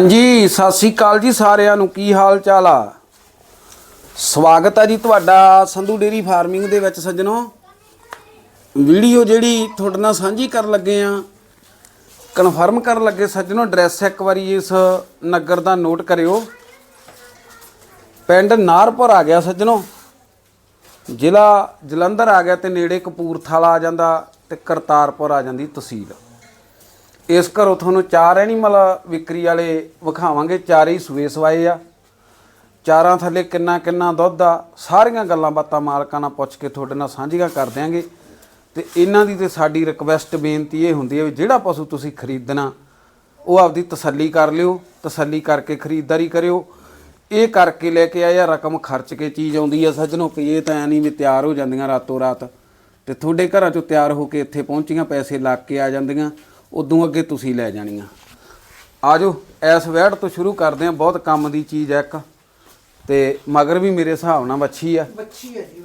ਹਾਂਜੀ, ਸਤਿ ਸ੍ਰੀ ਅਕਾਲ ਜੀ ਸਾਰਿਆਂ ਨੂੰ। ਕੀ ਹਾਲ ਚਾਲ ਆ? ਸਵਾਗਤ ਆ ਜੀ ਤੁਹਾਡਾ ਸੰਧੂ ਡੇਰੀ ਫਾਰਮਿੰਗ ਦੇ ਵਿੱਚ ਸੱਜਣੋ। ਵੀਡੀਓ ਜਿਹੜੀ ਤੁਹਾਡੇ ਨਾਲ ਸਾਂਝੀ ਕਰਨ ਲੱਗੇ ਆ, ਕਨਫਰਮ ਕਰਨ ਲੱਗੇ ਸੱਜਣੋ, ਐਡਰੈਸ ਇੱਕ ਵਾਰੀ ਇਸ ਨਗਰ ਦਾ ਨੋਟ ਕਰਿਓ। ਪਿੰਡ ਨਾਰਪੁਰ ਆ ਗਿਆ ਸੱਜਣੋ। ਜ਼ਿਲ੍ਹਾ ਜਲੰਧਰ ਆ ਗਿਆ ਤੇ ਨੇੜੇ ਕਪੂਰਥਲਾ ਆ ਜਾਂਦਾ ਤੇ ਕਰਤਾਰਪੁਰ ਆ ਜਾਂਦੀ ਤਹਿਸੀਲ। ਇਸ ਘਰੋਂ ਤੁਹਾਨੂੰ ਚਾਰ ਐਨੀਮਲ ਵਿਕਰੀ ਵਾਲੇ ਵਿਖਾਵਾਂਗੇ, ਚਾਰੇ ਹੀ ਸੂਏ ਸਵਾਏ ਆ। ਚਾਰਾਂ ਥੱਲੇ ਕਿੰਨਾ ਕਿੰਨਾ ਦੁੱਧ ਆ, ਸਾਰੀਆਂ ਗੱਲਾਂ ਬਾਤਾਂ ਮਾਲਕਾਂ ਨਾਲ ਪੁੱਛ ਕੇ ਤੁਹਾਡੇ ਨਾਲ ਸਾਂਝੀਆਂ ਕਰ ਦਿਆਂਗੇ। ਤੇ ਇਹਨਾਂ ਦੀ ਤੇ ਸਾਡੀ ਰਿਕਵੈਸਟ ਬੇਨਤੀ ਇਹ ਹੁੰਦੀ ਹੈ ਵੀ ਜਿਹੜਾ ਪਸ਼ੂ ਤੁਸੀਂ ਖਰੀਦਣਾ, ਉਹ ਆਪਦੀ ਤਸੱਲੀ ਕਰ ਲਿਓ, ਤਸੱਲੀ ਕਰਕੇ ਖਰੀਦਦਾਰੀ ਕਰਿਓ। ਇਹ ਕਰਕੇ ਲੈ ਕੇ ਆਇਆ ਰਕਮ ਖਰਚ ਕੇ ਚੀਜ਼ ਆਉਂਦੀ ਆ ਸੱਜਣੋ ਕਿ ਇਹ ਤਾਂ ਐ ਨਹੀਂ ਵੀ ਤਿਆਰ ਹੋ ਜਾਂਦੀਆਂ ਰਾਤੋਂ ਰਾਤ। ਤੇ ਤੁਹਾਡੇ ਘਰਾਂ ਚੋਂ ਤਿਆਰ ਹੋ ਕੇ ਇੱਥੇ ਪਹੁੰਚੀਆਂ, ਪੈਸੇ ਲੱਗ ਕੇ ਆ ਜਾਂਦੀਆਂ। ਉਦੋਂ ਅੱਗੇ ਤੁਸੀਂ ਲੈ ਜਾਣੀਆਂ। ਆਜੋ ਇਸ ਵੈੜ ਤੋਂ ਸ਼ੁਰੂ ਕਰਦੇ ਆ ਬਹੁਤ ਕੰਮ ਦੀ ਚੀਜ਼ ਹੈ ਇੱਕ। ਤੇ ਮਗਰ ਵੀ ਮੇਰੇ ਹਿਸਾਬ ਨਾਲ ਵੱਛੀ ਆ। ਬੱਚੀ ਹੈ ਜੀ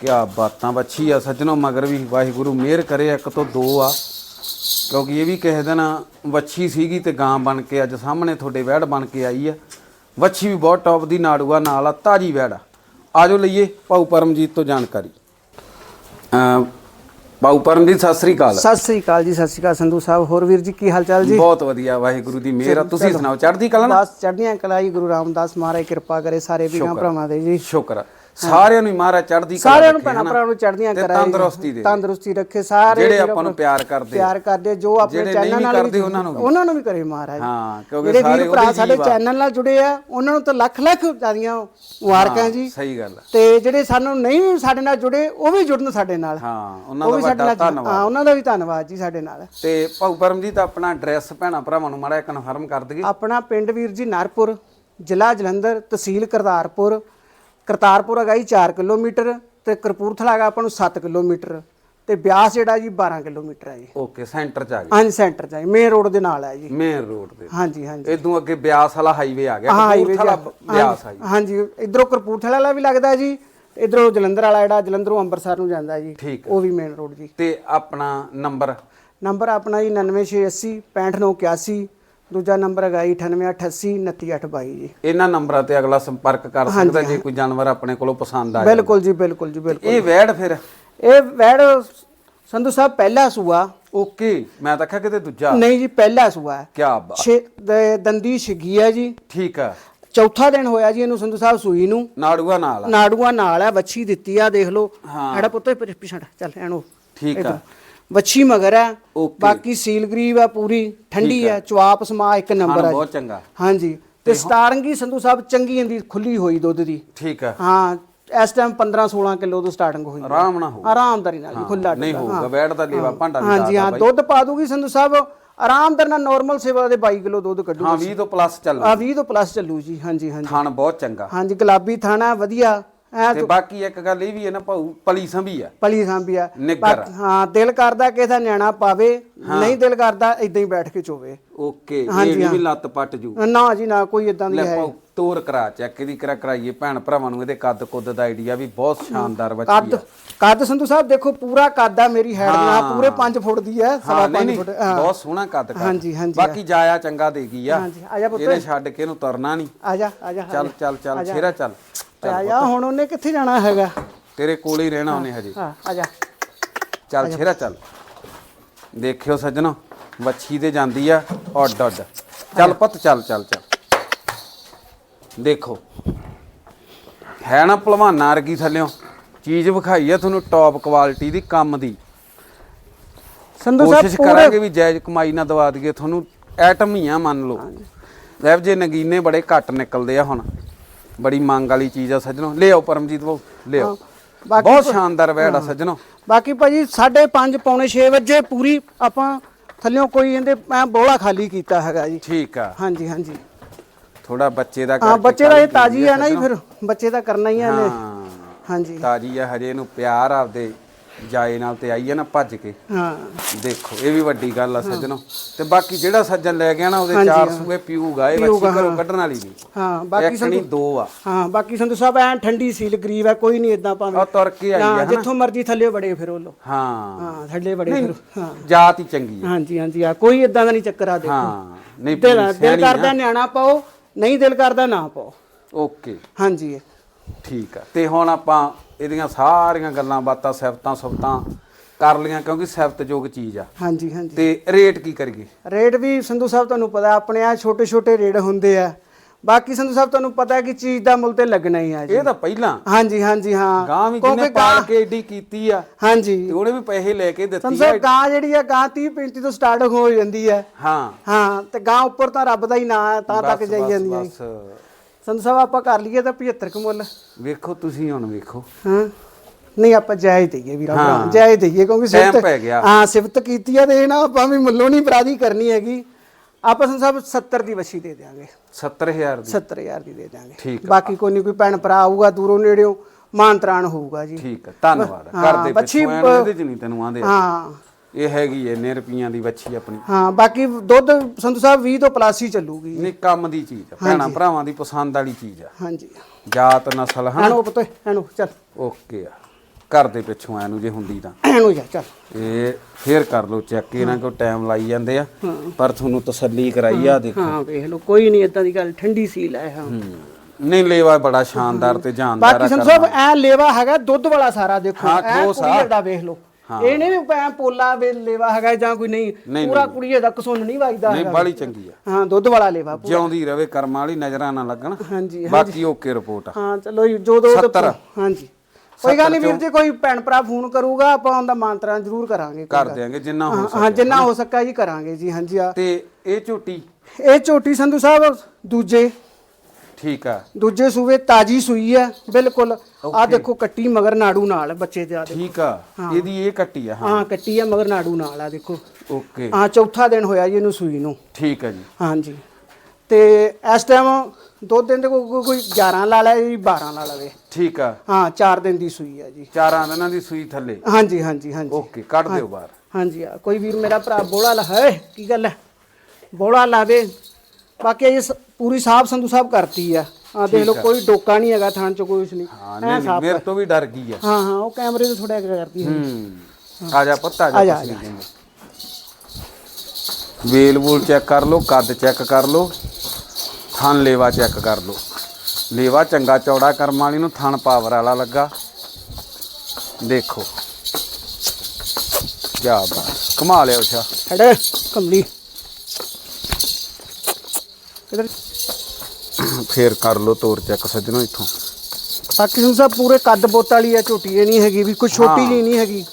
ਕਿਆ ਬਾਤਾਂ ਵੱਛੀ ਆ ਸੱਜਣੋ। ਮਗਰ ਵੀ ਵਾਹਿਗੁਰੂ ਮਿਹਰ ਕਰੇ ਇੱਕ ਤੋਂ ਦੋ ਆ। ਕਿਉਂਕਿ ਇਹ ਵੀ ਕਿਸੇ ਦਿਨ ਵੱਛੀ ਸੀਗੀ ਤੇ ਗਾਂ ਬਣ ਕੇ ਅੱਜ ਸਾਹਮਣੇ ਤੁਹਾਡੇ ਵੈੜ ਬਣ ਕੇ ਆਈ ਆ। ਵੱਛੀ ਵੀ ਬਹੁਤ ਟੌਪ ਦੀ ਨਾੜੂਆ ਨਾਲ ਆ ਤਾਜੀ ਵੈੜ ਆ। ਆਜੋ ਲਈਏ ਭਾਊ ਪਰਮਜੀਤ ਤੋਂ ਜਾਣਕਾਰੀ। ਭਾਊ ਪਰਮਜੀਤ ਸਤਿ ਸ੍ਰੀ ਅਕਾਲ। ਸਤਿ ਸ੍ਰੀ ਅਕਾਲ ਜੀ ਸਤਿ ਸ੍ਰੀ ਅਕਾਲ ਸੰਧੂ ਸਾਹਿਬ। ਹੋਰ ਵੀਰ ਜੀ ਕੀ ਹਾਲ ਚਾਲ ਜੀ? ਬਹੁਤ ਵਧੀਆ ਵਾਹਿਗੁਰੂ ਦੀ ਮਿਹਰ ਆ ਤੁਸੀਂ ਸੁਣਾਓ ਚੜ੍ਹਦੀ ਕਲਾ ਨਾ ਬਸ ਚੜ੍ਹਦੀਆਂ ਕਲਾ ਜੀ ਗੁਰੂ ਰਾਮਦਾਸ ਮਹਾਰਾਜ ਕਿਰਪਾ ਕਰੇ ਸਾਰੇ ਵੀਰਾਂ ਭਰਾਵਾਂ ਦੇ ਜੀ। ਸ਼ੁਕਰ। ਸਾਰਿਆਂ ਨੂੰ ਹੀ ਮਹਾਰਾਜ ਚੜ੍ਹਦੀ ਕਲਾ ਸਾਰਿਆਂ ਨੂੰ ਭੈਣਾਂ। ਭਰਾਵਾਂ ਨੂੰ ਚੜ੍ਹਦੀਆਂ ਕਰਾਏ। ਤੰਦਰੁਸਤੀ ਦੇ। ਤੰਦਰੁਸਤੀ ਰੱਖੇ ਸਾਰੇ ਜਿਹੜੇ ਆਪਾਂ ਨੂੰ ਪਿਆਰ ਕਰਦੇ। ਪਿਆਰ ਕਰਦੇ ਜੋ ਆਪਣੇ ਚੈਨਲ ਨਾਲ ਕਰਦੇ ਉਹਨਾਂ ਨੂੰ। ਉਹਨਾਂ ਨੂੰ ਵੀ ਕਰੇ ਮਹਾਰਾਜ। ਹਾਂ ਕਿਉਂਕਿ ਸਾਰੇ ਭਰਾ ਸਾਡੇ। ਚੈਨਲ ਨਾਲ ਜੁੜੇ ਆ ਉਹਨਾਂ ਨੂੰ ਤਾਂ ਲੱਖ ਲੱਖ ਜਿਆਦੀਆਂ ਮੁਬਾਰਕਾਂ ਜੀ। ਸਹੀ ਗੱਲ। ਤੇ ਜਿਹੜੇ ਸਾਨੂੰ ਨਹੀਂ ਸਾਡੇ ਨਾਲ ਜੁੜੇ ਉਹ ਵੀ ਜੁੜਨ ਸਾਡੇ ਨਾਲ। ਹਾਂ ਉਹਨਾਂ ਉਹ ਦਾ ਵੱਡਾ ਧੰਨਵਾਦ। ਹਾਂ ਉਹਨਾਂ ਦਾ ਵੀ ਧੰਨਵਾਦ ਜੀ ਸਾਡੇ ਨਾਲ। ਤੇ ਭਾਊ ਪਰਮਜੀਤ ਆਪਣਾ ਐਡਰੈਸ ਭੈਣਾ ਭਰਾਵਾਂ ਨੂੰ ਮਾੜਾ ਕਨਫਰਮ ਕਰ ਦਈਏ। ਆਪਣਾ ਪਿੰਡ ਵੀਰ ਜੀ ਨਾਰਪੁਰ ਜ਼ਿਲ੍ਹਾ ਜਲੰਧਰ ਤਹਿਸੀਲ ਕਰਤਾਰਪੁਰ ਕਰਤਾਰਪੁਰ ਹੈਗਾ ਜੀ 4 ਕਿਲੋਮੀਟਰ ਤੇ ਕਰਪੂਰਥਲਾ ਹੈਗਾ ਆਪਾਂ ਨੂੰ 7 ਕਿਲੋਮੀਟਰ ਤੇ ਬਿਆਸ ਜਿਹੜਾ ਜੀ 12 ਕਿਲੋਮੀਟਰ ਹੈ ਜੀ। ਓਕੇ ਸੈਂਟਰ ਚ ਆ ਗਏ। ਹਾਂਜੀ ਸੈਂਟਰ ਚ ਹੈ ਮੇਨ ਰੋਡ ਦੇ ਨਾਲ ਹੈ ਜੀ। ਮੇਨ ਰੋਡ ਤੇ ਹਾਂਜੀ ਹਾਂਜੀ। ਇਦੋਂ ਅੱਗੇ ਬਿਆਸ ਵਾਲਾ ਹਾਈਵੇ ਆ ਗਿਆ ਕਪੂਰਥਲਾ ਬਿਆਸ ਆ ਜੀ ਹਾਂਜੀ ਇਧਰੋਂ ਕਰਪੂਰਥਲਾ ਵਾਲਾ ਵੀ ਲੱਗਦਾ ਜੀ ਇਧਰੋਂ ਜਲੰਧਰ ਵਾਲਾ ਜਿਹੜਾ ਜਲੰਧਰੋਂ ਅੰਮ੍ਰਿਤਸਰ ਨੂੰ ਜਾਂਦਾ ਜੀ ਉਹ ਵੀ ਮੇਨ ਰੋਡ ਜੀ। ਤੇ ਆਪਣਾ ਨੰਬਰ ਨੰਬਰ ਆਪਣਾ ਜੀ 99680 65981 ਦੂਜਾ ਨੰਬਰ ਹੈਗਾ ਜੀ 9888 29822 ਜੀ। ਇਹਨਾਂ ਨੰਬਰਾਂ ਤੇ ਅਗਲਾ ਸੰਪਰਕ ਕਰ ਸਕਦਾ ਜੇ ਕੋਈ ਜਾਨਵਰ ਆਪਣੇ ਕੋਲੋਂ ਪਸੰਦ ਆ ਜਾਵੇ ਬਿਲਕੁਲ ਜੀ ਬਿਲਕੁਲ ਜੀ ਬਿਲਕੁਲ। ਇਹ ਵੈੜ ਫਿਰ? ਇਹ ਵੈੜ ਸੰਧੂ ਸਾਹਿਬ ਪਹਿਲਾ ਸੂਆ। ਓਕੇ ਮੈਂ ਤਾਂ ਆਖਿਆ ਕਿਤੇ ਦੂਜਾ। ਨਹੀਂ ਜੀ ਪਹਿਲਾ ਸੂਆ ਹੈ। ਕੀ ਬਾਤ। ਦੰਦੀ ਛਿੱਗੀ ਹੈ ਜੀ। ਠੀਕ ਆ ਚੌਥਾ ਦਿਨ ਹੋਇਆ ਜੀ ਇਹਨੂੰ ਸੰਧੂ ਸਾਹਿਬ ਸੂਈ ਨੂੰ। ਨਾੜੂਆ ਨਾਲ। ਨਾੜੂਆ ਨਾਲ ਹੈ ਵੱਛੀ ਦਿੱਤੀ ਆ ਦੇਖ ਲਓ। ਹਾਂ। ਐੜਾ ਪੁੱਤ ਪਿਛੜ ਚੱਲ ਐਨੂੰ ਠੀਕ ਆ। ਵੱਛੀ ਮਗਰ ਹੈ। ਓਕੇ। ਬਾਕੀ ਸੀਲ ਗਰੀਬ ਹੈ ਪੂਰੀ ਠੰਡੀ ਹੈ। ਚਵਾਪ ਸਮਾ ਇੱਕ ਨੰਬਰ ਖਾਣਾ ਹੈ ਬਹੁਤ ਚੰਗਾ। ਹਾਂਜੀ। ਤੇ ਸਟਾਰਟਿੰਗ ਹੀ ਸੰਧੂ ਸਾਹਿਬ ਚੰਗੀ ਹੁੰਦੀ ਖੁੱਲੀ ਹੋਈ ਦੁੱਧ ਦੀ। ਠੀਕ ਆ ਹਾਂ ਇਸ ਟਾਈਮ 15 16 ਕਿਲੋ ਤੋਂ ਸਟਾਰਟਿੰਗ ਹੋਈ ਹੈ। ਆਰਾਮ ਨਾਲ ਹੋ ਆਰਾਮਦਾਰੀ ਨਾਲ ਜੀ, ਖੁੱਲਾ ਨਹੀਂ ਹੋਊਗਾ। ਵੈੜ ਦਾ ਲੇਵਾ ਭਾਂਡਾ ਵੀ ਹਾਂਜੀ ਹਾਂ ਦੁੱਧ ਪਾ ਦੂਗੀ ਸੰਧੂ ਸਾਹਿਬ। ਆਰਾਮਦਾਰ ਨਾਲ ਨਾਰਮਲ ਸੇਵਾ ਦੇ 22 ਕਿਲੋ ਦੁੱਧ ਕੱਢੂ ਹਾਂ 20 ਤੋਂ ਪਲੱਸ ਚੱਲ। ਆ 20 ਤੋਂ ਪਲੱਸ ਚੱਲੂ ਜੀ ਹਾਂਜੀ ਹਾਂਜੀ। ਥਣ ਬਹੁਤ ਚੰਗਾ। ਹਾਂਜੀ ਗੁਲਾਬੀ ਥਾਣਾ ਵਧੀਆ। ਐ ਤੇ ਬਾਕੀ ਇੱਕ ਗੱਲ ਇਹ ਵੀ ਹੈ ਨਾ ਭਾਊ ਪਲੀ ਸੰਭੀ ਆ। ਪਲੀ ਨਿੱਗਰ। ਬਾਕੀ- ਹਾਂ ਦਿਲ ਕਰਦਾ ਕਿਸੇ ਦਾ ਨਿਆਣਾ ਪਾਵੇ ਨਹੀਂ ਦਿਲ ਕਰਦਾ ਇਦਾਂ ਹੀ ਬੈਠ ਕੇ ਚੋਵੇ। ਓਕੇ ਇਹ ਵੀ ਲੱਤ ਪੱਟ ਜੂ। ਨਾ ਜੀ ਨਾ ਕੋਈ ਇਦਾਂ ਦੀ ਲੈ ਹੈ ਭਾਊ ਤੋਰ ਕਰਾ ਚੈੱਕ ਇਹਦੀ ਕਰਾ ਕਰਾਈਏ। ਭੈਣ ਭਰਾਵਾਂ ਨੂੰ ਇਹਦੇ ਕੱਦ ਕੁੱਦ ਦਾ ਆਈਡੀਆ ਵੀ ਬਹੁਤ ਸ਼ਾਨਦਾਰ ਬੱਚੀ ਕੱਦ ਆ। ਕੱਦ ਸੰਧੂ ਸਾਹਿਬ ਦੇਖੋ ਪੂਰਾ ਕੱਦ ਆ ਮੇਰੀ ਹੈਡ ਨਾਲ ਪੂਰੇ 5 ਫੁੱਟ ਦੀ ਹੈ ਸਵਾ ਹਾਂ ਨਹੀਂ 5 ਨਹੀਂ ਫੁੱਟ ਹਾਂ। ਬਹੁਤ ਸੋਹਣਾ ਕੱਦ ਕਰ ਹਾਂਜੀ, ਹਾਂਜੀ। ਬਾਕੀ ਜਾਇਆ ਚੰਗਾ ਦੇਗੀ ਆ। ਹਾਂਜੀ, ਆ ਜਾ ਪੁੱਤ। ਇਹਨੇ ਛੱਡ ਕੇ ਇਹਨੂੰ ਤੁਰਨਾ ਨਹੀਂ। ਆ ਜਾ ਆ ਜਾ ਆ ਚੱਲ ਚੱਲ ਚੱਲ ਛੇਰਾ ਚੱਲ। ਜਾ। ਆ ਜਾ ਹੁਣ ਉਹਨੇ ਕਿੱਥੇ ਜਾਣਾ ਹੈਗਾ? ਤੇਰੇ ਕੋਲ ਹੀ ਰਹਿਣਾ ਉਹਨੇ ਹਜੇ। ਹਾਂ ਆ ਜਾ। ਚੱਲ ਛੇਰਾ ਚੱਲ। ਦੇਖਿਓ ਸੱਜਣੋ ਵੱਛੀ ਤੇ ਜਾਂਦੀ ਆ ਉੱਡ ਉੱਡ ਚੱਲ ਪੁੱਤ ਚੱਲ ਚੱਲ ਚੱਲ। ਦੇਖੋ ਹੈ ਨਾ ਭਲਵਾਨਾਂ ਵਰਗੀ ਥੱਲਿਓ ਚੀਜ਼ ਵਿਖਾਈ ਆ ਤੁਹਾਨੂੰ ਟੌਪ ਕੁਆਲਿਟੀ ਦੀ ਕੰਮ ਦੀ। ਸੰਧੂ ਕੋਸ਼ਿਸ਼ ਸਾਹਿਬ ਕਰਾਂਗੇ ਵੀ ਜਾਇਜ਼ ਕਮਾਈ ਨਾ ਦਵਾ ਦਈਏ ਤੁਹਾਨੂੰ ਐਟਮ ਹੀ ਆ ਮੰਨ ਲਓ। ਲੈਵ ਜੇ ਨਗੀਨੇ ਬੜੇ ਘੱਟ ਨਿਕਲਦੇ ਆ ਹੁਣ। ਬੜੀ ਮੰਗ ਵਾਲੀ ਚੀਜ਼ ਆ ਸੱਜਣੋ। ਲਿਆਓ ਪਰਮਜੀਤ ਬਾਬੂ ਲਿਆਓ। ਬਹੁਤ ਸ਼ਾਨਦਾਰ ਵੈੜ ਆ ਸੱਜਣੋ। ਬਾਕੀ ਭਾਜੀ 5:30 ਪੌਣੇ 6 ਵਜੇ ਪੂਰੀ ਆਪਾਂ ਥੱਲਿਓਂ ਕੋਈ ਇਹਦੇ ਮੈਂ ਬੋਲਾ ਖਾਲੀ ਕੀਤਾ ਹੈਗਾ ਜੀ। ਠੀਕ ਆ। ਹਾਂਜੀ ਹਾਂਜੀ। ਥੋੜਾ ਬੱਚੇ ਦਾ ਹਾਂ ਬੱਚੇ ਦਾ ਇਹ ਤਾਜੀ ਆ ਨਾ ਜੀ ਫਿਰ। ਬੱਚੇ ਦਾ ਕਰਨਾ ਹੀ ਆ ਇਹਨੇ। ਹਾਂਜੀ। ਤਾਜੀ ਆ ਹਜੇ ਇਹਨੂੰ ਪਿਆਰ ਆਪਦੇ ਜਾਏ ਨਾਲ ਤੇ ਆਈ ਹੈ ਨਾ ਭੱਜ ਕੇ। ਹਾਂ। ਦੇਖੋ ਇਹ ਵੀ ਵੱਡੀ ਗੱਲ ਆ ਸੱਜਣੋ। ਤੇ ਬਾਕੀ ਜਿਹੜਾ ਸੱਜਣ ਲੈ ਗਿਆ ਨਾ ਉਹਦੇ ਚਾਰ ਸੂਏ ਪੀਊਗਾ ਇਹ ਬੱਚੀ ਘਰੋਂ ਕੱਢਣ ਵਾਲੀ ਨਹੀਂ। ਹਾਂ ਬਾਕੀ ਇੱਕ ਨਹੀਂ ਦੋ ਆ। ਹਾਂ ਬਾਕੀ ਸੰਧੂ ਸਾਹਿਬ ਐ ਠੰਡੀ ਸੀਲ ਗਰੀਬ ਹੈ ਕੋਈ ਨਹੀਂ ਇਦਾਂ ਭਾਵੇਂ। ਉਹ ਤੁਰ ਕੇ ਆਈ ਹਾਂ ਆ ਜਿੱਥੋਂ ਮਰਜ਼ੀ ਥੱਲੇ ਬੜੇ ਫਿਰ ਉਹ ਲੋ। ਹਾਂ। ਹਾਂ ਥੱਲੇ ਬੜੇ ਫਿਰ ਹਾਂ। ਜਾਤ ਹੀ ਚੰਗੀ ਆ। ਹਾਂਜੀ ਹਾਂਜੀ ਆ ਕੋਈ ਇਦਾਂ ਦਾ ਨਹੀਂ ਚੱਕਰ ਆ ਦੇਖੋ। ਹਾਂ ਨਹੀਂ ਦਿਲ ਕਰਦਾ ਨਿਆਣਾ ਪਾਓ ਨਹੀਂ ਦਿਲ ਕਰਦਾ ਨਾ ਪਾਓ। ਓਕੇ। ਹਾਂਜੀ। ਠੀਕ ਆ। ਤੇ ਹੁਣ ਆਪਾਂ ਇਹਦੀਆਂ ਸਾਰੀਆਂ ਗੱਲਾਂ ਬਾਤਾਂ ਸਿਫਤਾਂ ਸੁਫਤਾਂ ਕਰ ਲਈਆਂ ਕਿਉਂਕਿ ਸਿਫਤਯੋਗ ਚੀਜ਼ ਆ। ਹਾਂਜੀ ਹਾਂਜੀ। ਤੇ ਰੇਟ ਕੀ ਕਰੀਏ? ਰੇਟ ਵੀ ਸੰਧੂ ਸਾਹਿਬ ਤੁਹਾਨੂੰ ਪਤਾ ਆਪਣੇ ਆ ਛੋਟੇ ਛੋਟੇ ਰੇਟ ਹੁੰਦੇ ਆ। ਬਾਕੀ ਸੰਧੂ ਸਾਹਿਬ ਤੁਹਾਨੂੰ ਪਤਾ ਹੈ ਕਿ ਚੀਜ਼ ਦਾ ਮੁੱਲ ਤੇ ਲੱਗਣਾ ਹੀ ਆ ਜੀ। ਇਹ ਤਾਂ ਪਹਿਲਾਂ। ਹਾਂਜੀ ਹਾਂਜੀ ਹਾਂ। ਗਾਂ ਵੀ ਜਿਹਨੇ ਕਿਉਂਕਿ ਪਾਲ ਗਾਂ ਕੇ ਏਡੀ ਕੀਤੀ ਆ ਹਾਂਜੀ। ਤੇ ਉਹਨੇ ਵੀ ਪੈਸੇ ਲੈ ਕੇ ਦਿੱਤੀ ਸੰਧੂ ਆ। ਸਾਹਿਬ ਗਾਂ ਜਿਹੜੀ ਆ ਗਾਂ 30 35 ਤੋਂ ਸਟਾਰਟ ਹੋ ਜਾਂਦੀ ਹੈ ਹਾਂ। ਹਾਂ ਤੇ ਗਾਂ ਉੱਪਰ ਤਾਂ ਰੱਬ ਦਾ ਹੀ ਨਾਂ ਹੈ ਤਾਂ ਤੱਕ ਬਸ, ਜਾਈ ਬਸ, ਜਾਂਦੀਆਂ ਬਸ। ਸੰਧੂ ਸਾਹਿਬ ਆਪਾਂ ਕਰ ਲਈਏ ਤਾਂ 75 ਕੁ ਮੁੱਲ। ਵੇਖੋ ਤੁਸੀਂ ਹੁਣ ਵੇਖੋ। ਹਾਂ। ਨਹੀਂ ਆਪਾਂ ਜਾਇਜ਼ ਦਈਏ ਵੀਰਾ। ਭਰਾ ਜਾਇਜ਼ ਦਈਏ ਕਿਉਂਕਿ ਸਿਫਤ ਪੈ ਗਿਆ। ਹਾਂ ਸਿਫਤ ਕੀਤੀ ਆ ਤੇ ਇਹ ਨਾ ਆਪਾਂ ਵੀ ਮੁੱਲੋਂ ਨਹੀਂ ਬਰਾਦੀ ਕਰਨੀ ਹੈਗੀ। ਆਪਾਂ ਸੰਧੂ ਸਾਹਿਬ 70 ਦੀ ਵਛੀ ਦੇ ਦਿਆਂਗੇ। 70000 ਦੀ। 70000 ਦੀ ਦੇ ਦਿਆਂਗੇ। ਠੀਕ। ਬਾਕੀ ਕੋਈ ਨਹੀਂ ਕੋਈ ਭੈਣ ਭਰਾ ਆਊਗਾ ਦੂਰੋਂ ਨੇੜਿਓਂ ਮਾਨ ਤਰਾਨ ਹੋਊਗਾ ਜੀ। ਠੀਕ ਹੈ ਧੰਨਵਾਦ ਕਰਦੇ ਪਿੱਛੋਂ ਇਹਦੇ ਚ ਨਹੀਂ ਤੈਨੂੰ ਆਂਦੇ ਹਾਂ। ਇਹ ਹੈਗੀ ਐ ਨੇ ਰੁਪਈਆਂ ਦੀ ਵੱਛੀ ਆਪਣੀ। ਹਾਂ ਬਾਕੀ ਦੁੱਧ ਸੰਧੂ ਸਾਹਿਬ 20 ਤੋਂ ਪਲੱਸ ਹੀ ਚੱਲੂਗੀ। ਨਹੀਂ ਕੰਮ ਦੀ ਚੀਜ਼ ਆ ਭੈਣਾਂ ਭਰਾਵਾਂ ਦੀ ਪਸੰਦ ਵਾਲੀ ਚੀਜ਼ ਆ। ਹਾਂਜੀ। ਜਾਤ ਨਸਲ ਹਾਂ ਐਨੂੰ ਪੁੱਤ ਐਨੂੰ ਚੱਲ। ਓਕੇ ਆ। ਘਰ ਦੇ ਪਿੱਛੋਂ ਐਨੂੰ ਜੇ ਹੁੰਦੀ ਤਾਂ। ਐਨੂੰ ਜਾ ਚੱਲ। ਇਹ ਫੇਰ ਕਰ ਲਓ ਚੈੱਕ ਇਹਨਾਂ ਕੋ ਟਾਈਮ ਲਾਈ ਜਾਂਦੇ ਆ। ਪਰ ਤੁਹਾਨੂੰ ਤਸੱਲੀ ਕਰਾਈ ਆ ਦੇਖੋ। ਹਾਂ ਵੇਖ ਲਓ ਕੋਈ ਨਹੀਂ ਇਦਾਂ ਦੀ ਗੱਲ ਠੰਡੀ ਸੀਲ ਹੈ। ਹਾਂ। ਨਹੀਂ ਲੇਵਾ ਬੜਾ ਸ਼ਾਨਦਾਰ ਤੇ ਜਾਨਦਾਰ ਬਾਕੀ ਆ ਸੰਧੂ ਸਾਹਿਬ ਐ ਲੇਵਾ ਹੈਗਾ ਦੁੱਧ ਵਾਲਾ ਸਾਰਾ ਦੇਖੋ। ਐ ਆ। ਕੁੜੀਏ ਦਾ ਵੇਖ ਲਓ। ਇਹ ਨਹੀਂ ਵੀ ਐ ਪੋਲਾ ਵੇ ਲੇਵਾ ਹੈਗਾ ਜਾਂ ਕੋਈ ਨਹੀਂ ਪੂਰਾ ਕੁੜੀਏ ਦਾ ਕਸੁੰਨ ਨਹੀਂ ਵੱਜਦਾ ਨਹੀਂ ਬਾਲੀ ਚੰਗੀ ਆ। ਹਾਂ ਦੁੱਧ ਵਾਲਾ ਲੇਵਾ ਜਿਉਂਦੀ ਰਵੇ ਕਰਮਾਂ ਵਾਲੀ ਨਜ਼ਰਾਂ ਨਾ ਲੱਗਣ। ਹਾਂਜੀ ਬਾਕੀ ਓਕੇ ਰਿਪੋਰਟ ਆ। ਹਾਂ ਚਲੋ ਜੀ, ਜੋ ਦੋ ਦੋ- 70 ਹਾਂਜੀ। ਕੋਈ ਗੱਲ ਨਹੀਂ ਵੀਰ ਜੀ ਕੋਈ ਭੈਣ ਭਰਾ ਫੋਨ ਕਰੂਗਾ ਆਪਾਂ ਉਹਦਾ ਮਾਨਤਰਾ ਜ਼ਰੂਰ ਕਰਾਂਗੇ ਕਰ। ਦਿਆਂਗੇ ਜਿੰਨਾ ਹੋ ਹਾਂ, ਹਾਂ ਜਿੰਨਾ ਹੋ ਸਕਿਆ ਜੀ ਕਰਾਂਗੇ ਜੀ ਹਾਂਜੀ ਆ। ਤੇ ਇਹ ਝੋਟੀ? ਇਹ ਝੋਟੀ ਸੰਧੂ ਸਾਹਿਬ ਦੂਜੇ। ਠੀਕ ਆ। ਦੂਜੇ ਸੂਵੇ ਤਾਜੀ ਸੂਈ ਹੈ ਬਿਲਕੁਲ। ਆ ਦੇਖੋ ਕੱਟੀ ਮਗਰ ਨਾੜੂ ਨਾਲ ਬੱਚੇ ਦੇ ਆ ਦੇਖੋ। ਠੀਕ ਆ। ਇਹਦੀ ਇਹ ਕੱਟੀ ਆ ਹਾਂ। ਹਾਂ ਕੱਟੀ ਹੈ ਮਗਰ ਨਾੜੂ ਨਾਲ ਆ ਦੇਖੋ। ਓਕੇ ਹਾਂ ਚੌਥਾ ਦਿਨ ਹੋਇਆ ਜੀ ਇਹਨੂੰ ਸੂਈ ਨੂੰ। ਠੀਕ ਆ ਜੀ। ਹਾਂਜੀ। ਤੇ ਇਸ ਟਾਈਮ ਦੋ ਦਿਨ ਦੇ ਕੋਈ ਕੋਈ 11 ਲਾ ਲੈ ਜੀ 12 ਲਾ ਲਵੇ। ਠੀਕ ਆ। ਹਾਂ 4 ਦਿਨ ਦੀ ਸੂਈ ਹੈ ਜੀ। ਚਾਰਾਂ ਦਿਨਾਂ ਦੀ ਸੂਈ ਥੱਲੇ। ਹਾਂਜੀ ਹਾਂਜੀ ਹਾਂਜੀ। ਓਕੇ ਕੱਢ ਦਿਓ ਬਾਹਰ। ਹਾਂਜੀ ਆ ਕੋਈ ਵੀਰ ਮੇਰਾ ਭਰਾ ਬੋਲਾ ਲਾ ਹੈ ਕੀ ਗੱਲ ਹੈ? ਬੋਲਾ ਲਾਵੇ। ਬਾਕੀ ਇਹ ਪੂਰੀ ਸਾਫ਼ ਸੰਧੂ ਸਾਹਿਬ ਕਰਤੀ ਆ। ਆ ਦੇਖ ਲਓ ਕੋਈ ਡੋਕਾ ਨਹੀਂ ਹੈਗਾ ਥਾਣ ਚ ਕੋਈ ਕੁਛ ਨਹੀਂ। ਹਾਂ ਨਹੀਂ ਨਹੀਂ, ਮੇਰੇ ਤੋਂ ਵੀ ਡਰ ਗਈ ਆ। ਹਾਂ ਹਾਂ ਉਹ ਕੈਮਰੇ ਤੋਂ ਥੋੜਾ ਜਿਹਾ ਕਰਦੀ ਹੈ ਹੂੰ। ਆ ਜਾ ਪੁੱਤ ਆ ਜਾ ਆ ਜਾ, ਕੁਛ ਨੀ ਕਹਿੰਦੇ। ਵੇਲ ਵੂਲ ਚੈੱਕ ਕਰ ਲਓ ਕੱਦ ਚੈੱਕ ਕਰ ਲਓ ਥਣ ਲੇਵਾ ਚੈੱਕ ਕਰ ਲਓ। ਲੇਵਾ ਚੰਗਾ ਚੌੜਾ ਕਰਮ ਵਾਲੀ ਨੂੰ ਥਣ ਪਾਵਰ ਵਾਲਾ ਲੱਗਾ। ਦੇਖੋ। ਕੀ ਬਾਤ ਕਮਾ ਲਿਆ ਉਸ਼ਾ ਹੜੇ ਕਮਲੀ ਕਿਧਰ? ਫੇਰ ਕਰ ਲਓ ਤੋਰ ਚੈੱਕ ਸੱਜਣੋ ਇੱਥੋਂ। ਬਾਕੀ ਸੰਧੂ ਸਾਹਿਬ ਪੂਰੇ ਕੱਦ ਬੋਤ ਵਾਲੀ ਆ ਝੋਟੀ ਇਹ ਨਹੀਂ ਹੈਗੀ ਵੀ ਕੋਈ ਛੋਟੀ ਜਿਹੀ ਨਹੀਂ ਹੈਗੀ।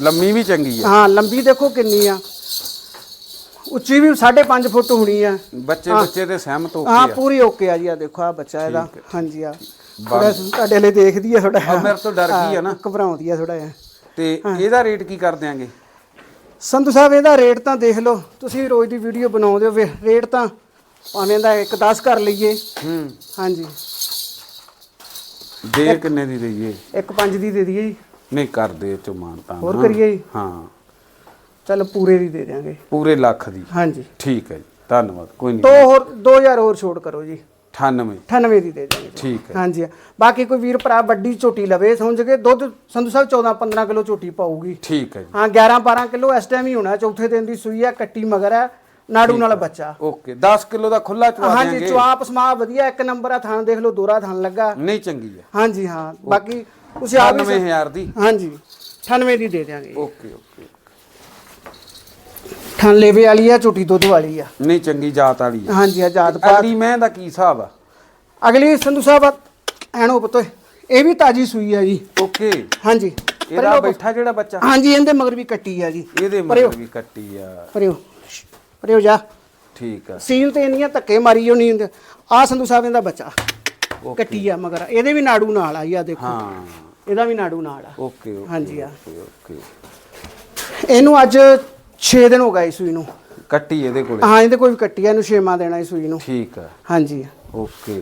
ਲੰਮੀ ਵੀ ਚੰਗੀ ਆ। ਹਾਂ ਲੰਬੀ ਦੇਖੋ ਕਿੰਨੀ ਆ। ਉੱਚੀ ਵੀ 5.5 ਫੁੱਟ ਹੋਣੀ ਆ। ਬੱਚੇ ਬੱਚੇ ਤੇ ਸਹਿਮਤ ਹੋ ਹਾਂ ਕੇ ਆ। ਪੂਰੀ ਓਕੇ ਆ ਜੀ ਆ ਦੇਖੋ ਆ ਬੱਚਾ ਇਹਦਾ। ਹਾਂਜੀ ਆ ਥੋੜਾ ਤੁਹਾਡੇ ਲਈ ਦੇਖਦੀ ਆ ਥੋੜਾ ਆ ਮੇਰੇ ਤੋਂ ਡਰ ਗਈ ਆ ਨਾ। ਘਬਰਾਉਂਦੀ ਆ ਥੋੜਾ ਜਿਹਾ। ਤੇ ਇਹਦਾ ਰੇਟ ਕੀ ਕਰ ਦਿਆਂਗੇ? ਸੰਧੂ ਸਾਹਿਬ ਇਹਦਾ ਰੇਟ ਤਾਂ ਦੇਖ ਲਓ। ਤੁਸੀਂ ਰੋਜ਼ ਦੀ ਵੀਡੀਓ ਬਣਾਉਂਦੇ ਹੋ ਰੇਟ ਤਾਂ ਭਾਵੇਂ ਦਾ 1 10 ਕਰ ਲਈਏ। ਹੂੰ। ਹਾਂਜੀ। ਦੇ ਕਿੰਨੇ ਦੀ ਦਈਏ? 1 5 ਦੀ ਦੇ ਦਈਏ ਜੀ। ਨਹੀਂ ਕਰਦੇ ਚੋ ਮਾਨਤਾ ਹੋਰ ਕਰੀਏ ਜੀ। ਹਾਂ। ਚੱਲ ਪੂਰੇ ਦੀ ਦੇ ਦਿਆਂਗੇ। ਪੂਰੇ ਲੱਖ ਦੀ। ਹਾਂਜੀ। ਠੀਕ ਹੈ ਜੀ। ਧੰਨਵਾਦ। ਕੋਈ ਦੋ ਨਹੀਂ ਹੋਰ 2000 ਹੋਰ ਛੋੜ ਕਰੋ ਜੀ। 98 98 ਦੀ ਦੇ ਦਿਆਂਗੇ ਠੀਕ ਹੈ। ਹਾਂਜੀ। ਬਾਕੀ ਕੋਈ ਵੀਰ ਭਰਾ ਵੱਡੀ ਝੋਟੀ ਲਵੇ ਸਮਝ ਕੇ ਦੁੱਧ ਸੰਧੂ ਸਾਹਿਬ 14 15 ਕਿਲੋ ਝੋਟੀ ਪਾਊਗੀ। ਠੀਕ ਹੈ ਜੀ। ਹਾਂ 11 12 ਕਿਲੋ ਇਸ ਟਾਈਮ ਹੀ ਹੋਣਾ ਚੌਥੇ ਦਿਨ ਦੀ ਸੂਈ ਆ ਕੱਟੀ ਮਗਰ ਹੈ ਨਾੜੂ ਨਾਲ ਬੱਚਾ। ਓਕੇ 10 ਕਿਲੋ ਦਾ ਖੁੱਲਾ ਚਵਾ ਹਾਂਜੀ ਦਿਆਂਗੇ। ਚਵਾਪ ਸਮਾ ਵਧੀਆ ਇੱਕ ਨੰਬਰ ਆ ਥਾਣ ਦੇਖ ਲਓ ਦੋਰਾ ਥਾਣ ਲੱਗਾ। ਨਹੀਂ ਚੰਗੀ ਹੈ। ਹਾਂਜੀ ਹਾਂ। ਬਾਕੀ ਤੁਸੀਂ ਆਪ ਹੀ 98000 ਦੀ। ਹਾਂਜੀ 98 ਦੀ ਦੇ ਦਿਆਂਗੇ। Okay okay. ਠਾਣ ਲੇਵੇ ਵਾਲੀ ਆ ਝੋਟੀ ਦੁੱਧ ਵਾਲੀ ਆ। ਨਹੀਂ ਚੰਗੀ ਜਾਤ ਵਾਲੀ ਹੈ ਹਾਂਜੀ ਆਜ਼ਾਦ ਪਾ ਅਗਲੀ ਮੈਂ ਦਾ ਕੀ ਹਿਸਾਬ ਆ? ਅਗਲੀ ਸੰਧੂ ਸਾਹਿਬ ਐਣੋ ਪੁੱਤੋ ਇਹ ਵੀ ਤਾਜੀ ਸੂਈ ਆ ਜੀ। ਓਕੇ। ਹਾਂਜੀ। ਇਹਦਾ ਬੈਠਾ ਜਿਹੜਾ ਬੱਚਾ? ਹਾਂਜੀ ਇਹਦੇ ਮਗਰ ਵੀ ਕੱਟੀ ਆ ਜੀ। ਇਹਦੇ ਮਗਰ ਵੀ ਕੱਟੀ ਆ। ਪਰਿਓ। ਪਰਿਓ ਜਾ। ਠੀਕ ਆ। ਸੀਲ ਤੇ ਇੰਨੀਆਂ ਧੱਕੇ ਮਾਰੀ ਜੋ ਨਹੀਂ ਆ ਸੰਧੂ ਸਾਹਿਬ ਇਹਦਾ ਬੱਚਾ। ਕੱਟੀ ਆ ਮਗਰ। ਇਹਦੇ ਵੀ ਨਾੜੂ ਨਾਲ ਆ ਆ ਦੇਖੋ। ਹਾਂ। ਇਹਦਾ ਵੀ ਨਾੜੂ ਨਾਲ ਆ। ਓਕੇ ਹਾਂਜੀ ਆ। ਓਕੇ। ਇਹਨੂੰ ਅੱਜ 6 ਦਿਨ ਹੋ ਗਏ ਸੂਈ ਨੂੰ। ਕੱਟੀ ਇਹਦੇ ਕੋਲੇ? ਹਾਂ ਇਹਦੇ ਕੋਈ ਵੀ ਕੱਟੀ ਆ ਇਹਨੂੰ ਛੇਵਾਂ ਦੇਣਾ ਇਹ ਸੂਈ ਨੂੰ। ਠੀਕ ਆ। ਹਾਂਜੀ। ਓਕੇ।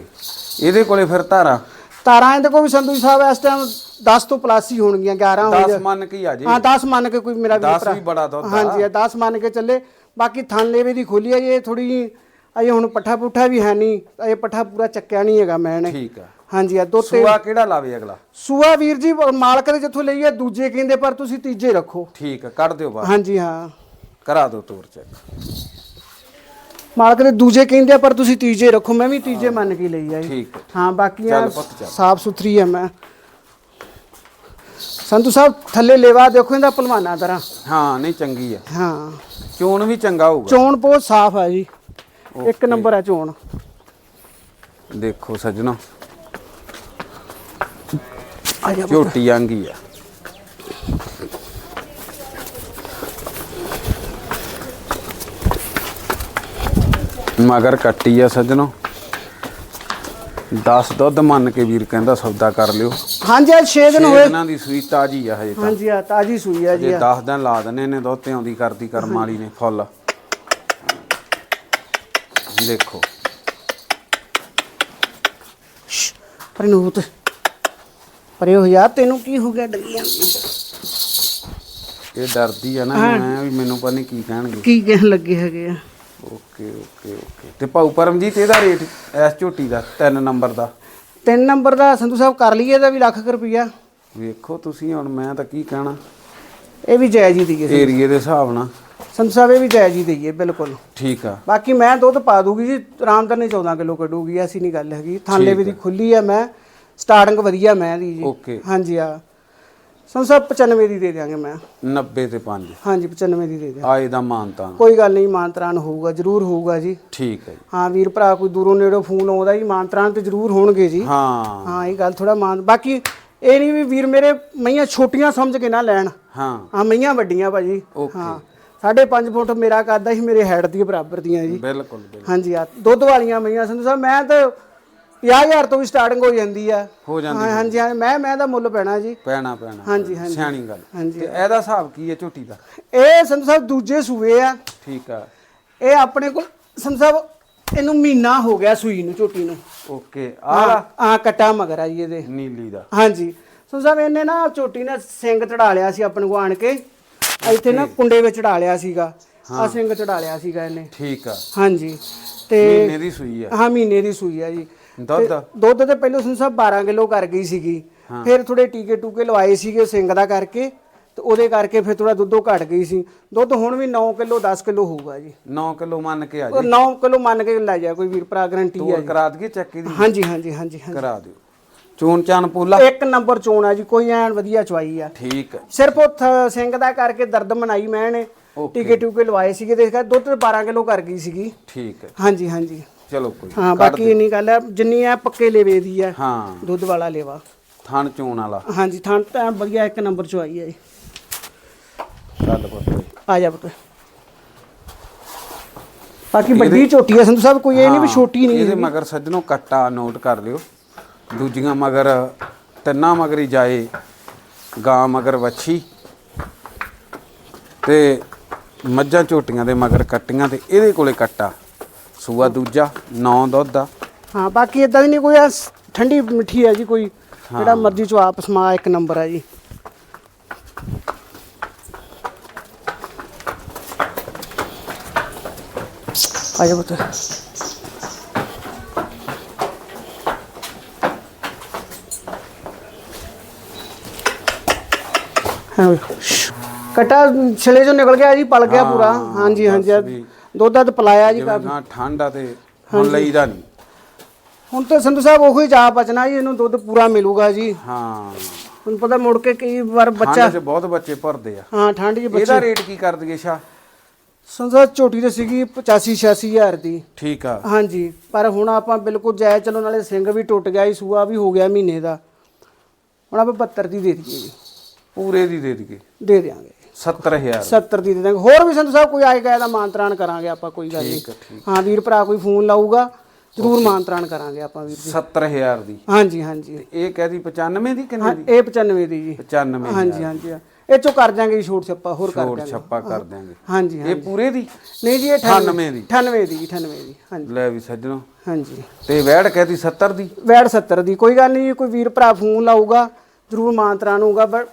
ਇਹਦੇ ਕੋਲੇ ਫਿਰ ਧਾਰਾ? ਤਾਰਾਂ ਇਹਦੇ ਕੋਲ ਵੀ ਸੰਧੂ ਸਾਹਿਬ ਇਸ ਟਾਈਮ 10 ਤੋਂ ਪਲੱਸ ਹੀ ਹੋਣਗੀਆਂ 11 ਹੋ 10 ਮੰਨ ਕੇ ਹੀ ਆ ਜੇ। ਹਾਂ 10 ਮੰਨ ਕੇ ਕੋਈ ਮੇਰਾ ਵੀ 10 ਵੀ ਬੜਾ ਦੁੱਧ ਆ। ਹਾਂਜੀ 10 ਮੰਨ ਕੇ ਚੱਲੇ। ਬਾਕੀ ਥਣ ਲੇਵੇ ਦੀ ਖੋਲੀ ਆ ਜੀ, ਇਹ ਥੋੜੀ ਅਜੇ ਹੁਣ ਪੱਠਾ ਪੁੱਠਾ ਵੀ ਹੈ ਨਹੀਂ ਅਜੇ ਪੱਠਾ ਪੂਰਾ ਚੱਕਿਆ ਨਹੀਂ ਹੈਗਾ ਮੈਂ ਨੇ ਠੀਕ ਆ। ਹਾਂਜੀ ਆ ਦੋ ਤੇ ਸੂਆ ਕਿਹੜਾ ਲਾਵੇ ਅਗਲਾ? ਸੂਆ ਵੀਰ ਜੀ ਮਾਲਕ ਦੇ ਜਿੱਥੋਂ ਲਈ ਆ ਦੂਜੇ ਕਹਿੰਦੇ ਪਰ ਤੁਸੀਂ ਤੀਜੇ ਰੱਖੋ। ਠੀਕ ਆ ਕੱਢ ਦਿਓ ਬਾਹਰ। ਹਾਂਜੀ ਹਾਂ। ਕਰਾ ਦਿਓ ਤੋਰ ਚੈੱਕ ਮਾਲਕ ਦੇ ਦੂਜੇ ਕਹਿੰਦੇ ਆ ਪਰ ਤੁਸੀਂ ਤੀਜੇ ਰੱਖੋ ਮੈਂ ਵੀ ਤੀਜੇ ਮੰਨ ਕੇ ਲਈ ਆ ਜੀ। ਠੀਕ ਹੈ। ਹਾਂ ਬਾਕੀ ਆ ਚੱਲ ਪੁੱਤ ਚੱਲ। ਸਾਫ਼ ਸੁਥਰੀ ਆ ਮੈਂ। ਸੰਤੂ ਸਾਹਿਬ ਥੱਲੇ ਲੇਵਾ ਦੇਖੋ ਇਹਦਾ ਭਲਵਾਨਾ ਤਰ੍ਹਾਂ। ਹਾਂ ਨਹੀਂ ਚੰਗੀ ਆ। ਹਾਂ। ਚੋਣ ਵੀ ਚੰਗਾ ਹੋਊਗਾ। ਚੋਣ ਬਹੁਤ ਸਾਫ਼ ਆ ਜੀ। ਇੱਕ ਨੰਬਰ ਆ ਚੋਣ। ਦੇਖੋ ਸੱਜਣੋ। ਆ ਜਾ ਝੋਟੀ ਆਂਗੀ ਆ। ਮਗਰ ਕੱਟੀ ਆ ਸੱਜਣੋ। 10 ਦੁੱਧ ਮੰਨ ਕੇ ਵੀਰ ਕਹਿੰਦਾ ਸੌਦਾ ਕਰ ਲਿਓ। ਹਾਂਜੀ ਅੱਜ 6 ਦਿਨ ਹੋਏ। ਦਿਨਾਂ ਦੀ ਸੂਈ ਤਾਜੀ ਆ ਹਜੇ ਤਾਂ। ਹਾਂਜੀ ਆ ਤਾਜੀ ਸੂਈ ਆ ਜੀ ਜੇ 10 ਦਿਨ ਲਾ ਦਨੇ ਨੇ ਦੁੱਧ ਤੇ ਆਉਂਦੀ ਕਰਦੀ ਕਰਮ ਵਾਲੀ ਨੇ ਫੁੱਲ। ਦੇਖੋ। ਪਰ ਨੂੰ ਤੇ ਪਰੇ ਹੋ ਜਾ ਤੈਨੂੰ ਕੀ ਹੋ ਗਿਆ ਡੱਲੀਆਂ ਇਹ ਡਰਦੀ ਆ ਨਾ ਮੈਂ ਵੀ ਮੈਨੂੰ ਪਤਾ ਨਹੀਂ ਕੀ ਕਹਿਣਗੇ। ਕੀ ਕਹਿਣ ਲੱਗੇ ਹੈਗੇ ਆ? Okay okay okay. ਤੇ ਭਾਊ ਪਰਮਜੀਤ ਇਹਦਾ ਰੇਟ ਐਸ ਝੋਟੀ ਦਾ 3 ਨੰਬਰ ਦਾ? ਤਿੰਨ ਨੰਬਰ ਦਾ ਸੰਧੂ ਸਾਹਿਬ ਕਰ ਲਈਏ ਇਹਦਾ ਵੀ ਲੱਖ ਕੁ ਰੁਪਈਆ। ਵੇਖੋ ਤੁਸੀਂ ਹੁਣ ਮੈਂ ਤਾਂ ਕੀ ਕਹਿਣਾ? ਇਹ ਵੀ ਜਾਇਜ਼ ਹੀ ਦਈਏ ਏਰੀਏ ਦੇ ਹਿਸਾਬ ਨਾਲ। ਸੰਧੂ ਸਾਹਿਬ ਇਹ ਵੀ ਜਾਇਜ਼ ਹੀ ਦਈਏ ਬਿਲਕੁਲ। ਠੀਕ ਆ। ਬਾਕੀ ਮੈਂ ਦੁੱਧ ਪਾ ਦੂਗੀ ਜੀ ਆਰਾਮਦਾਰ ਨੇ 14 ਕਿਲੋ ਕੱਢੂਗੀ ਐਸੀ ਨਹੀਂ ਗੱਲ ਹੈਗੀ। ਥਾਲੇ ਵੀ ਦੀ ਖੁੱਲੀ ਆ ਮੈਂ ਸਟਾਰਟਿੰਗ ਵਧੀਆ ਮੈਂ ਦੀ ਜੀ। ਓਕੇ। ਹਾਂਜੀ ਆ ਸਾਹਿਬ 95 ਦੀ ਦੇ ਦਿਆਂਗੇ ਮੈਂ। 90 ਤੇ 5 ਹਾਂਜੀ 95 ਦੀ ਦੇ ਦਿਆਂ ਆਏ ਦਾ ਮਾਨਤਾ ਕੋਈ ਗੱਲ ਨਹੀਂ ਮਾਨਤਰਾਨ ਹੋਊਗਾ ਜ਼ਰੂਰ ਹੋਊਗਾ ਜੀ। ਠੀਕ ਹੈ ਜੀ। ਹਾਂ ਵੀਰ ਭਰਾ ਕੋਈ ਦੂਰੋਂ ਨੇੜੋਂ ਫੋਨ ਆਉਂਦਾ ਜੀ ਮਾਨਤਰਾਨ ਤੇ ਜ਼ਰੂਰ ਹੋਣਗੇ ਜੀ। ਹਾਂ। ਹਾਂ ਇਹ ਗੱਲ ਥੋੜਾ ਮਾਨ ਬਾਕੀ ਇਹ ਨਹੀਂ ਵੀ ਵੀਰ ਮੇਰੇ ਮਈਆਂ ਛੋਟੀਆਂ ਸਮਝ ਕੇ ਨਾ ਲੈਣ। ਹਾਂ। ਹਾਂ ਮਈਆਂ ਵੱਡੀਆਂ ਭਾਜੀ। ਹਾਂ ਸਾਢੇ ਪੰਜ ਫੁੱਟ ਮੇਰਾ ਕਰਦਾ ਸੀ ਮੇਰੇ ਹੈਡ ਦੀ ਬਰਾਬਰ ਦੀਆਂ ਜੀ। ਬਿਲਕੁਲ ਬਿਲਕੁਲ। ਹਾਂਜੀ ਆ ਦੁੱਧ ਵਾਲੀਆਂ ਮਈਆਂ ਸੰਧੂ ਸਾਹਿਬ ਮੈਂ ਤਾਂ 50000 ਤੋਂ ਵੀ ਸਟਾਰਟਿੰਗ ਹੋ ਜਾਂਦੀ ਆ। ਹੋ ਜਾਂਦੀ ਹਾਂ ਹਾਂਜੀ ਹਾਂ ਮੈਂ ਮੈਂ ਦਾ ਮੁੱਲ ਪੈਣਾ ਜੀ। ਪੈਣਾ ਪੈਣਾ। ਹਾਂਜੀ ਹਾਂਜੀ। ਸਿਆਣੀ ਗੱਲ। ਹਾਂਜੀ। ਤੇ ਇਹਦਾ ਹਿਸਾਬ ਕੀ ਹੈ ਝੋਟੀ ਦਾ? ਇਹ ਸੰਧੂ ਸਾਹਿਬ ਦੂਜੇ ਸੂਏ ਆ। ਠੀਕ ਆ। ਇਹ ਆਪਣੇ ਕੋਲ ਸੰਧੂ ਸਾਹਿਬ ਇਹਨੂੰ ਮਹੀਨਾ ਹੋ ਗਿਆ ਸੂਈ ਨੂੰ ਝੋਟੀ ਨੂੰ। ਓਕੇ ਆ ਆ ਕਟਾ ਮਗਰ ਆ ਜੀ ਇਹਦੇ। ਨੀਲੀ ਦਾ। ਹਾਂਜੀ। ਸੰਧੂ ਸਾਹਿਬ ਇਹਨੇ ਨਾ ਝੋਟੀ ਨੇ ਸਿੰਘ ਚੜਾ ਲਿਆ ਸੀ ਆਪਣੇ ਕੋ ਆਣ ਕੇ। ਇੱਥੇ ਨਾ ਕੁੰਡੇ ਵਿੱਚ ਚੜਾ ਲਿਆ ਸੀਗਾ। ਆ ਸਿੰਘ ਚੜਾ ਲਿਆ ਸੀਗਾ ਇਹਨੇ। ਠੀਕ ਆ। ਹਾਂਜੀ ਤੇ ਮਹੀਨੇ ਦੀ ਸੂਈ ਆ। ਹਾਂ ਮਹੀਨੇ ਦੀ ਸੂਈ ਆ ਜੀ। ਦੁੱਧ ਦੁੱਧ ਤੇ ਪਹਿਲਾਂ ਸੰਧੂ ਸਾਹਿਬ 12 ਕਿਲੋ ਕਰ ਗਈ ਸੀਗੀ। ਫਿਰ ਥੋੜੇ ਟੀਕੇ ਟੂਕੇ ਲਵਾਏ ਸੀਗੇ ਸਿੰਘ ਦਾ ਕਰਕੇ ਤੇ ਉਹਦੇ ਕਰਕੇ ਫਿਰ ਥੋੜਾ ਦੁੱਧੋਂ ਘਟ ਗਈ ਸੀ। ਦੁੱਧ ਹੁਣ ਵੀ 9 ਕਿਲੋ 10 ਕਿਲੋ ਹੋਊਗਾ ਜੀ। 9 ਕਿਲੋ ਮੰਨ ਕੇ ਆ ਉਹ ਜੀ। 9 ਕਿਲੋ ਮੰਨ ਕੇ ਲੈ ਜਾ ਕੋਈ ਵੀਰ ਭਰਾ ਗਰੰਟੀ ਆ ਤੋਰ ਕਰਾ ਦਈਏ ਚੱਕੀ ਦੀ ਹਾਂਜੀ ਹਾਂਜੀ ਹਾਂਜੀ ਹਾਂਜੀ। ਕਰਾ ਦਿਓ। ਚੋਣ ਚਾਨ ਪੂਲਾ? ਇੱਕ ਨੰਬਰ ਚੋਣ ਆ ਜੀ ਕੋਈ ਐਨ ਵਧੀਆ ਚਵਾਈ ਆ। ਠੀਕ ਹੈ ਸਿਰਫ ਉਹ ਸਿੰਘ ਦਾ ਕਰਕੇ ਦਰਦ ਮਨਾਈ ਮੈਂ ਨੇ। ਟੀਕੇ ਟੂਕੇ ਲਵਾਏ ਸੀਗੇ ਦੇਖਿਆ ਦੁੱਧ ਤੇ 12 ਕਿਲੋ ਕਰ ਗਈ ਸੀਗੀ। ਠੀਕ ਹੈ ਹਾਂਜੀ ਹਾਂਜੀ। ਚਲੋ ਕੋਈ ਹਾਂ ਬਾਕੀ ਇੰਨੀ ਗੱਲ ਹੈ ਜਿੰਨੀ ਆ ਪੱਕੇ ਲੇਵੇ ਦੀ ਆ ਹਾਂ। ਦੁੱਧ ਵਾਲਾ ਲੇਵਾ। ਥਣ ਚੋਣ ਵਾਲਾ। ਹਾਂਜੀ ਥਾਂ ਤਾਂ ਵਧੀਆ ਇੱਕ ਨੰਬਰ ਚਵਾਈ ਆ ਜੀ ਚੱਲ ਪੁੱਤ। ਆ ਜਾ ਪੁੱਤ। ਬਾਕੀ ਵੱਡੀ ਝੋਟੀ ਆ ਸੰਧੂ ਸਾਹਿਬ ਕੋਈ ਇਹ ਨਹੀਂ ਵੀ ਛੋਟੀ ਨਹੀਂ ਇਹਦੇ ਮਗਰ ਸੱਜਣੋ ਕੱਟਾ ਨੋਟ ਕਰ ਲਿਓ। ਦੂਜੀਆਂ ਮਗਰ ਤਿੰਨਾਂ ਮਗਰ ਹੀ ਜਾਏ ਗਾਂ ਮਗਰ ਵੱਛੀ। ਤੇ ਮੱਝਾਂ ਝੋਟੀਆਂ ਦੇ ਮਗਰ ਕੱਟੀਆਂ ਤੇ ਇਹਦੇ ਕੋਲੇ ਕੱਟਾ। ਸੂਆ ਦੂਜਾ ਨੌ ਦੁੱਧ ਦਾ ਹਾਂ ਬਾਕੀ ਇਦਾਂ ਦੀ ਨਹੀਂ ਕੋਈ ਆ ਸ- ਠੰਡੀ ਮਿੱਠੀ ਆ ਜੀ ਕੋਈ। ਜਿਹੜਾ ਮਰਜ਼ੀ ਚੋ ਆਪ ਸਮਾ ਇੱਕ ਨੰਬਰ ਆ ਜੀ। ਆ ਜਾ ਪੁੱਤ। ਹਾਂ ਵੀ। ਕਟਾ ਛਲੇ ਚੋਂ ਨਿਕਲ ਗਿਆ ਜੀ ਪਲ ਗਿਆ ਪੂਰਾ। ਹਾਂਜੀ ਹਾਂਜੀ ਵੀ। ਦੁੱਧ ਦੱਧ ਪਲਾਇਆ ਜੀ ਜਿਵੇਂ ਨਾ ਠੰਡ ਆ ਤੇ ਹੁਣ ਲਈਦਾ ਨਹੀਂ। ਹੁਣ ਤਾਂ ਸੰਧੂ ਸਾਹਿਬ ਉਹੀ ਜਾ ਬਚਣਾ ਜੀ ਇਹਨੂੰ ਦੁੱਧ ਪੂਰਾ ਮਿਲੂਗਾ ਜੀ। ਹਾਂ। ਹੁਣ ਪਤਾ ਮੁੜ ਕੇ ਕਈ ਵਾਰ ਬੱਚਾ ਠੰਡ 'ਚ ਬਹੁਤ ਬੱਚੇ ਭਰਦੇ ਆ। ਹਾਂ ਠੰਡ 'ਚ ਬੱਚਾ ਇਹਦਾ ਰੇਟ ਕੀ ਕਰ ਦਈਏ ਸ਼ਾ ਸੰਧੂ ਸਾਹਿਬ ਝੋਟੀ ਤੇ ਸੀਗੀ 85 86 ਹਜ਼ਾਰ ਦੀ। ਠੀਕ ਆ। ਹਾਂਜੀ ਪਰ ਹੁਣ ਆਪਾਂ ਬਿਲਕੁਲ ਜਾਇਜ਼ ਚਲੋ ਨਾਲੇ ਸਿੰਘ ਵੀ ਟੁੱਟ ਗਿਆ ਜੀ ਸੂਆ ਵੀ ਹੋ ਗਿਆ ਮਹੀਨੇ ਦਾ। ਹੁਣ ਆਪਾਂ 72 ਦੀ ਦੇ ਦਈਏ ਜੀ। ਪੂਰੇ ਦੀ ਦੇ ਦਈਏ। ਦੇ ਦਿਆਂਗੇ। 70000 70 ਦੀ ਦੇ ਦਾਂਗੇ। ਹੋਰ ਵੀ ਸੰਧੂ ਸਾਹਿਬ ਕੋਈ ਆਏ ਗਿਆ ਦਾ ਮਾਨਤਰਾਨ ਕਰਾਂਗੇ ਆਪਾਂ ਕੋਈ ਗੱਲ ਨਹੀਂ। ਠੀਕ ਆ, ਠੀਕ ਹਾਂ। ਵੀਰ ਭਰਾ ਕੋਈ ਫੋਨ ਲਾਊਗਾ ਜ਼ਰੂਰ ਮਾਨਤਰਾਨ ਕਰਾਂਗੇ ਆਪਾਂ ਵੀਰ ਜੀ। 70000 ਦੀ। ਹਾਂਜੀ ਹਾਂਜੀ। ਇਹ ਕਹਦੀ 95 ਦੀ ਕਿੰਨੇ ਹਾਂ ਦੀ? ਇਹ 95 ਦੀ ਜੀ। 95 ਹਾਂਜੀ ਹਾਂਜੀ ਇਹ ਚੋਂ ਕਰ ਜਾਾਂਗੇ ਛੋਟ ਛੱਪਾ ਹੋਰ ਕਰ ਛੋੜ ਜਾਾਂਗੇ ਛੱਪਾ ਕਰ ਦਿਆਂਗੇ। ਹਾਂਜੀ ਇਹ ਪੂਰੇ ਦੀ? ਨਹੀਂ ਜੀ ਇਹ 98 ਦੀ। 98 ਦੀ। 98 ਦੀ ਹਾਂਜੀ। ਲੈ ਵੀ ਸੱਜਣੋ। ਹਾਂਜੀ। ਤੇ ਵੈੜ ਕਹਦੀ 70 ਦੀ? ਵੈੜ 70 ਦੀ ਕੋਈ ਗੱਲ ਨਹੀਂ ਜੀ ਕੋਈ ਵੀਰ ਭਰਾ ਫੋਨ ਲਾਊਗਾ। ਜ਼ਰੂਰ ਮਾਨਤਰਾਨ ਹੋਊਗਾ ਬਟ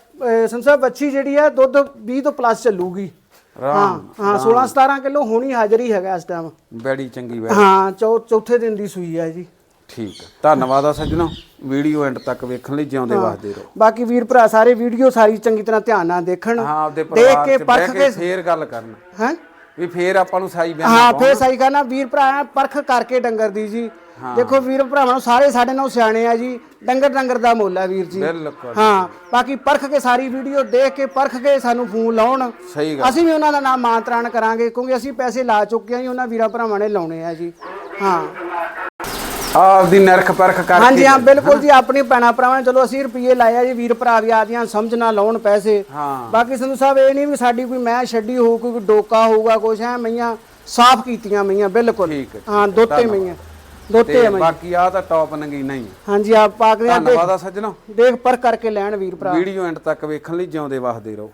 ਸੰਸਾਰ ਬੱਚੀ ਜਿਹੜੀ ਆ ਦੁੱਧ 20 ਤੋਂ ਪਲੱਸ ਚੱਲੂਗੀ। ਹਾਂ ਹਾਂ 16 17 ਕਿਲੋ ਹੋਣੀ ਹਾਜ਼ਰ ਹੀ ਹੈਗਾ ਇਸ ਟਾਈਮ ਬੜੀ ਚੰਗੀ ਵੈੜ ਹਾਂ ਚੌਥੇ ਦਿਨ ਦੀ ਸੂਈ ਹੈ ਜੀ। ਠੀਕ ਹੈ ਧੰਨਵਾਦ ਆ ਸੱਜਣੋ ਵੀਡੀਓ ਐਂਡ ਤੱਕ ਵੇਖਣ ਲਈ ਜਿਉਂਦੇ ਵਸਦੇ ਰਹੋ। ਬਾਕੀ ਵੀਰ ਭਰਾ ਸਾਰੇ ਵੀਡੀਓ ਸਾਰੀ ਚੰਗੀ ਤਰ੍ਹਾਂ ਧਿਆਨ ਨਾਲ ਦੇਖਣ। ਹਾਂ ਆਪਦੇ ਦੇਖ ਕੇ ਪਰਖ ਕੇ ਫੇਰ ਗੱਲ ਕਰਨਾ। ਹੈ? ਵੀ ਫੇਰ ਆਪਾਂ ਨੂੰ ਸਾਈ ਬਿਆਨ ਹਾਂ ਫੇਰ ਸਹੀ ਕਰਨਾ। ਵੀਰ ਭਰਾ ਪਰਖ ਕਰਕੇ ਡੰਗਰ ਦੀ ਜੀ। ਦੇਖੋ ਵੀਰ ਭਰਾਵਾਂ ਨੂੰ ਸਾਰੇ ਸਾਡੇ ਨਾਲ ਸਿਆਣੇ ਆ ਜੀ ਡੰਗਰ ਡੰਗਰ ਦਾ ਮੁੱਲ ਵੀਰ ਜੀ। ਬਿਲਕੁਲ। ਹਾਂ ਬਾਕੀ ਪਰਖ ਕੇ ਸਾਰੀ ਵੀਡੀਓ ਦੇਖ ਕੇ ਪਰਖ ਕੇ ਸਾਨੂੰ ਫੋਨ ਲਾਉਣ। ਸਹੀ ਗੱਲ। ਅਸੀਂ ਵੀ ਉਹਨਾਂ ਦਾ ਨਾਮ ਮਾਨਤਰਾਨ ਕਰਾਂਗੇ ਕਿਉਂਕਿ ਅਸੀਂ ਪੈਸੇ ਲਾ ਚੁੱਕੇ ਹਾਂ ਜੀ ਉਹਨਾਂ ਵੀਰਾਂ ਭਰਾਵਾਂ ਨੇ ਲਾਉਣੇ ਆ ਜੀ। ਹਾਂ। ਆਪਦੀ ਨਰਖ ਪਰਖ ਕਰਕੇ ਹਾਂਜੀ ਹਾਂ ਬਿਲਕੁਲ ਜੀ ਆਪਣੀ ਭੈਣਾਂ ਭਰਾਵਾਂ ਚਲੋ ਅਸੀਂ ਰੁਪਏ ਲਾਇਆ ਜੀ ਵੀਰ ਭਰਾ ਵੀ ਆਦੀਆਂ ਸਮਝ ਨਾ ਲਾਉਣ ਪੈਸੇ। ਹਾਂ। ਬਾਕੀ ਸੰਧੂ ਸਾਹਿਬ ਇਹ ਨਹੀਂ ਵੀ ਸਾਡੀ ਕੋਈ ਮੈਂ ਛੱਡੀ ਹੋਊ ਕੋਈ ਡੋਕਾ ਹੋਊਗਾ ਕੁਛ ਹੈ ਮਈਆਂ ਸਾਫ਼ ਕੀਤੀਆਂ ਮਈਆਂ ਬਿਲਕੁਲ। ਹਾਂ। ਦੋਤੇ ਮਈਆਂ। ਦੋਤੇ ਤੇ ਆ ਮਈਆਂ ਬਾਕੀ ਆ ਤਾਂ ਟੌਪ ਨਗੀਨਾ ਹੀ ਆ। ਹਾਂਜੀ ਆਪ ਆ ਧੰਨਵਾਦ ਆ ਸੱਜਣੋ। ਦੇਖ ਪਰ ਕਰਕੇ ਲੈਣ ਵੀਰ ਭਰਾ। ਵੀਡੀਓ ਐਂਡ ਤੱਕ ਵੇਖਣ ਲਈ ਜਿਉਂਦੇ ਵਸਦੇ ਰਹੋ।